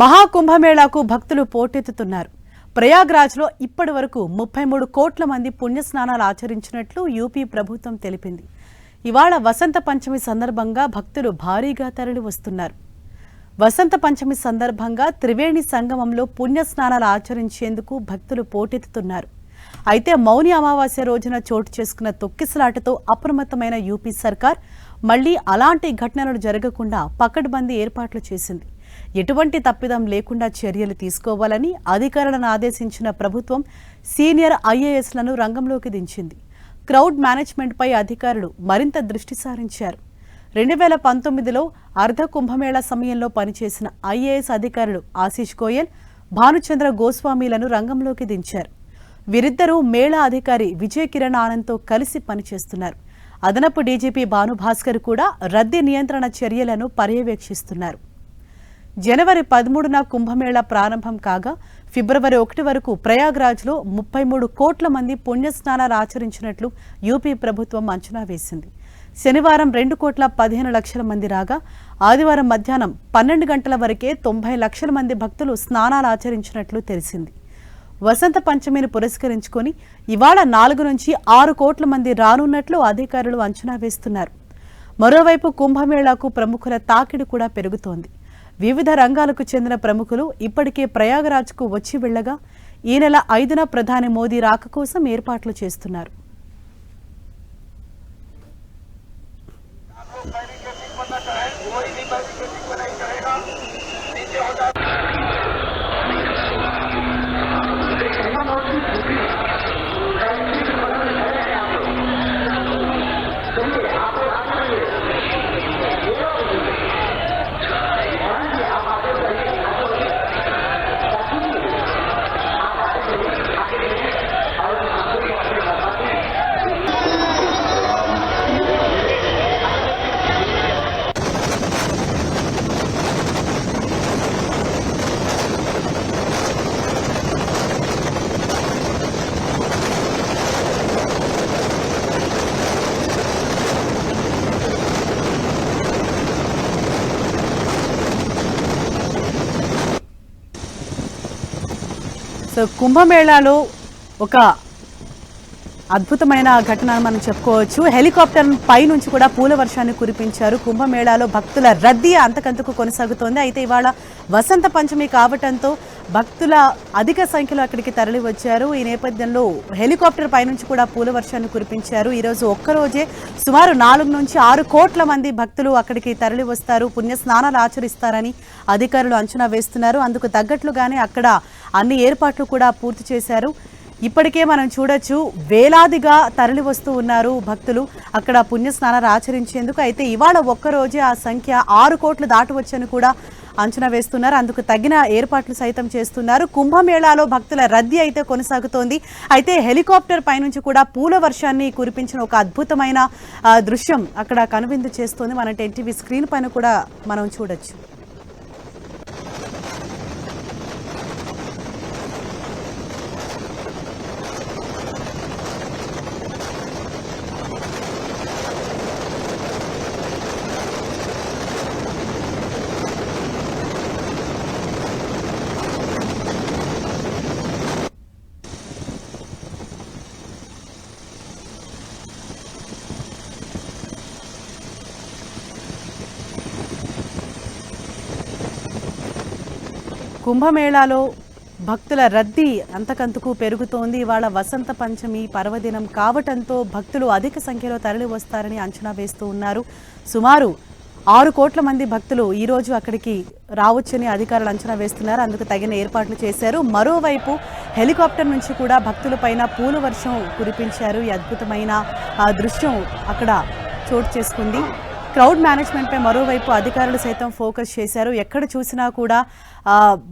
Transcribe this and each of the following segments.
మహాకుంభమేళాకు భక్తులు పోటెత్తుతున్నారు. ప్రయాగ్రాజ్లో ఇప్పటి వరకు ముప్పై మూడు కోట్ల మంది పుణ్యస్నానాలు ఆచరించినట్లు యూపీ ప్రభుత్వం తెలిపింది. ఇవాళ వసంత పంచమి సందర్భంగా భక్తులు భారీగా తరలి వస్తున్నారు. వసంత పంచమి సందర్భంగా త్రివేణి సంగమంలో పుణ్యస్నానాలు ఆచరించేందుకు భక్తులు పోటెత్తుతున్నారు. అయితే మౌని అమావాస్య రోజున చోటు చేసుకున్న తొక్కిసలాటతో అప్రమత్తమైన యూపీ సర్కార్ మళ్ళీ అలాంటి ఘటనలు జరగకుండా పకడ్బందీ ఏర్పాట్లు చేసింది. ఎటువంటి తప్పిదం లేకుండా చర్యలు తీసుకోవాలని అధికారులను ఆదేశించిన ప్రభుత్వం సీనియర్ ఐఏఎస్లను రంగంలోకి దించింది. క్రౌడ్ మేనేజ్మెంట్పై అధికారులు మరింత దృష్టి సారించారు. రెండు వేల పంతొమ్మిదిలో అర్ధ కుంభమేళ సమయంలో పనిచేసిన ఐఏఎస్ అధికారులు ఆశీష్ గోయల్ భానుచంద్ర గోస్వామీలను రంగంలోకి దించారు. వీరిద్దరూ మేళా అధికారి విజయ్ కిరణ్ ఆనంద్తో కలిసి పనిచేస్తున్నారు. అదనపు డీజీపీ భానుభాస్కర్ కూడా రద్దీ నియంత్రణ చర్యలను పర్యవేక్షిస్తున్నారు. జనవరి పదమూడున కుంభమేళా ప్రారంభం కాగా ఫిబ్రవరి ఒకటి వరకు ప్రయాగ్రాజ్లో ముప్పై మూడు కోట్ల మంది పుణ్యస్నానాలు ఆచరించినట్లు యూపీ ప్రభుత్వం అంచనా వేసింది. శనివారం రెండు కోట్ల పదిహేను లక్షల మంది రాగా ఆదివారం మధ్యాహ్నం పన్నెండు గంటల వరకే తొంభై లక్షల మంది భక్తులు స్నానాలు ఆచరించినట్లు తెలిసింది. వసంత పంచమిని పురస్కరించుకొని ఇవాళ నాలుగు నుంచి ఆరు కోట్ల మంది రానున్నట్లు అధికారులు అంచనా వేస్తున్నారు. మరోవైపు కుంభమేళాకు ప్రముఖుల తాకిడి కూడా పెరుగుతోంది. వివిధ రంగాలకు చెందిన ప్రముఖులు ఇప్పటికే ప్రయాగరాజ్కు వచ్చి వెళ్ళగా ఈ నెల ఐదున ప్రధాని మోదీ రాక కోసం ఏర్పాట్లు చేస్తున్నారు. సో కుంభమేళాలో ఒక అద్భుతమైన ఘటన మనం చెప్పుకోవచ్చు. హెలికాప్టర్ పై నుంచి కూడా పూల వర్షాన్ని కురిపించారు. కుంభమేళాలో భక్తుల రద్దీ అంతకంతకు కొనసాగుతోంది. అయితే ఇవాళ వసంత పంచమి కావటంతో భక్తుల అధిక సంఖ్యలో అక్కడికి తరలి వచ్చారు ఈ నేపథ్యంలో హెలికాప్టర్ పై నుంచి కూడా పూల వర్షాన్ని కురిపించారు. ఈరోజు ఒక్కరోజే సుమారు నాలుగు నుంచి ఆరు కోట్ల మంది భక్తులు అక్కడికి తరలి వస్తారు పుణ్య స్నానాలు ఆచరిస్తారని అధికారులు అంచనా వేస్తున్నారు. అందుకు తగ్గట్లుగానే అక్కడ అన్ని ఏర్పాట్లు కూడా పూర్తి చేశారు. ఇప్పటికే మనం చూడొచ్చు వేలాదిగా తరలి వస్తూ ఉన్నారు భక్తులు అక్కడ పుణ్య స్నానాలు ఆచరించేందుకు. అయితే ఇవాళ ఒక్కరోజే ఆ సంఖ్య ఆరు కోట్లు దాటవచ్చని కూడా అంచనా వేస్తున్నారు. అందుకు తగిన ఏర్పాట్లు సైతం చేస్తున్నారు. కుంభమేళాలో భక్తుల రద్దీ అయితే కొనసాగుతోంది. అయితే హెలికాప్టర్ పైనుంచి కూడా పూల వర్షాన్ని కురిపించిన ఒక అద్భుతమైన దృశ్యం అక్కడ కనువిందు చేస్తోంది. మన టెన్టీవీ స్క్రీన్ పైన కూడా మనం చూడొచ్చు. కుంభమేళాలో భక్తుల రద్దీ అంతకంతకు పెరుగుతోంది. ఇవాళ వసంత పంచమి పర్వదినం కావటంతో భక్తులు అధిక సంఖ్యలో తరలి వస్తారని అంచనా వేస్తూ ఉన్నారు. సుమారు ఆరు కోట్ల మంది భక్తులు ఈరోజు అక్కడికి రావచ్చని అధికారులు అంచనా వేస్తున్నారు. అందుకు తగిన ఏర్పాట్లు చేశారు. మరోవైపు హెలికాప్టర్ నుంచి కూడా భక్తులపైన పూల వర్షం కురిపించారు. ఈ అద్భుతమైన ఆ, దృశ్యం అక్కడ చోటు చేసుకుంది. క్రౌడ్ మేనేజ్మెంట్పై మరోవైపు అధికారులు సైతం ఫోకస్ చేశారు. ఎక్కడ చూసినా కూడా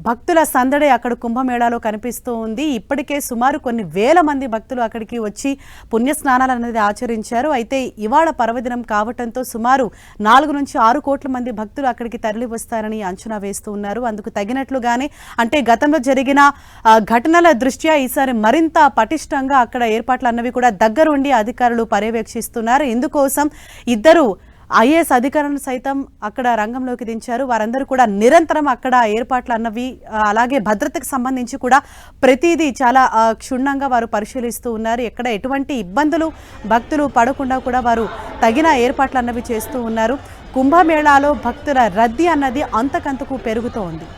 భక్తుల సందడి అక్కడ కుంభమేళాలో కనిపిస్తూ ఉంది. ఇప్పటికే సుమారు కొన్ని వేల మంది భక్తులు అక్కడికి వచ్చి పుణ్య స్నానాలు అనేది ఆచరించారు. అయితే ఇవాళ పర్వదినం కావటంతో సుమారు నాలుగు నుంచి ఆరు కోట్ల మంది భక్తులు అక్కడికి తరలి వస్తారని అంచనా వేస్తూ ఉన్నారు. అందుకు తగినట్లుగానే అంటే గతంలో జరిగిన ఘటనల దృష్ట్యా ఈసారి మరింత పటిష్టంగా అక్కడ ఏర్పాట్లు అన్నవి కూడా దగ్గరుండి అధికారులు పర్యవేక్షిస్తున్నారు. ఇందుకోసం ఇద్దరు ఐఏఎస్ అధికారులను సైతం అక్కడ రంగంలోకి దించారు. వారందరూ కూడా నిరంతరం అక్కడ ఏర్పాట్లు అన్నవి అలాగే భద్రతకు సంబంధించి కూడా ప్రతిదీ చాలా క్షుణ్ణంగా వారు పరిశీలిస్తూ ఉన్నారు. ఎక్కడ ఎటువంటి ఇబ్బందులు భక్తులు పడకుండా కూడా వారు తగిన ఏర్పాట్లు అన్నవి చేస్తూ ఉన్నారు. కుంభమేళాలో భక్తుల రద్దీ అన్నది అంతకంతకు పెరుగుతూ ఉంది